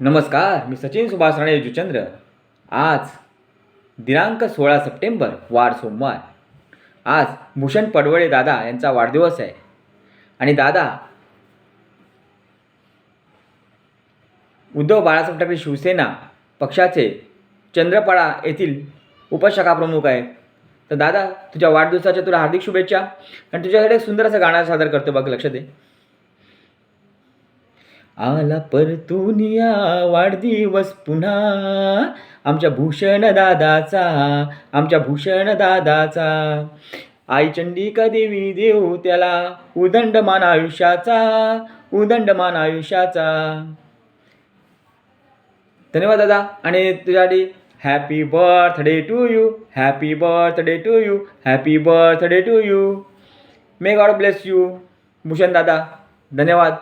नमस्कार मी सचिन सुभाष राणे जुचंद्र आज दिनांक सोळा सप्टेंबर वार सोमवार. आज भूषण पडवळे दादा यांचा वाढदिवस आहे. आणि दादा उद्धव बाळासाहेब ठाकरे शिवसेना पक्षाचे चंद्रपाडा येथील उपशाखा प्रमुख आहेत. तर दादा तुझ्या वाढदिवसाच्या तुला हार्दिक शुभेच्छा. आणि तुझ्याकडे सुंदर असं गाणं सादर करतो बघ लक्ष दे आला परतुनिया वाढदिवस पुन्हा. आमच्या भूषण दादाचा आमच्या भूषण दादाचा. आई चंडिका देवी देऊ त्याला उदंडमान आयुष्याचा उदंडमान आयुष्याचा. धन्यवाद दादा. आणि तुझ्यासाठी happy birthday to you happy birthday to you happy birthday to you may God bless you Bhushan दादा. धन्यवाद.